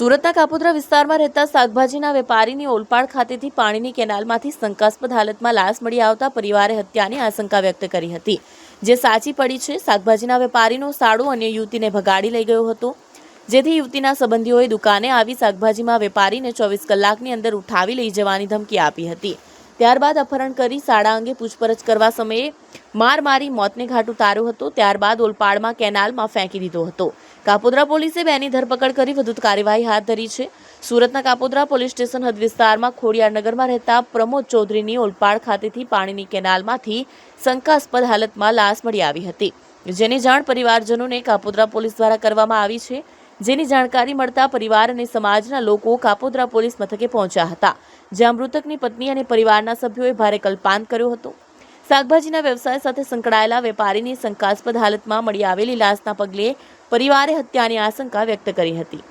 સુરતના કાપોદ્રા વિસ્તારમાં રહેતા શાકભાજીના વેપારીની ઓલપાડ ખાતેથી પાણીની કેનાલમાંથી શંકાસ્પદ હાલતમાં લાશ મળી આવતા પરિવારે હત્યાની આશંકા વ્યક્ત કરી હતી. જે સાચી પડી છે, શાકભાજીના વેપારીનો સાડો અન્ય યુવતીને ભગાડી લઈ ગયો હતો. જેથી યુવતીના સંબંધીઓએ દુકાને આવી શાકભાજીમાં વેપારીને ચોવીસ કલાકની અંદર ઉઠાવી લઈ જવાની ધમકી આપી હતી. ત્યારબાદ અપહરણ કરી શાળા અંગે પૂછપરછ કરવા સમયે માર મારી મોતને ઘાટ ઉતાર્યો હતો. ત્યારબાદ ઓલપાડમાં કેનાલમાં ફેંકી દીધો હતો. કાપોદ્રા પોલીસે બેની ધરપકડ કરી વધુ કાર્યવાહી હાથ ધરી છે. સુરતના કાપોદ્રા પોલીસ સ્ટેશન હદ વિસ્તારમાં ખોડિયારનગરમાં રહેતા પ્રમોદ ચૌધરીની ઓલપાડ ખાતેથી પાણીની કેનાલમાંથી શંકાસ્પદ હાલતમાં લાશ મળી આવી હતી. જેની જાણ પરિવારજનોને કાપોદ્રા પોલીસ દ્વારા કરવામાં આવી છે. જેની જાણકારી મળતા પરિવાર અને સમાજના લોકો કાપોદ્રા પોલીસ મથકે પહોંચ્યા હતા, જ્યાં મૃતકની પત્ની અને પરિવારના સભ્યોએ ભારે કલ્પાંત કર્યો હતો. શાકભાજીના વ્યવસાય સાથે સંકળાયેલા વેપારીની શંકાસ્પદ હાલતમાં મળી આવેલી લાશના પગલે પરિવારે હત્યાની આશંકા વ્યક્ત કરી હતી.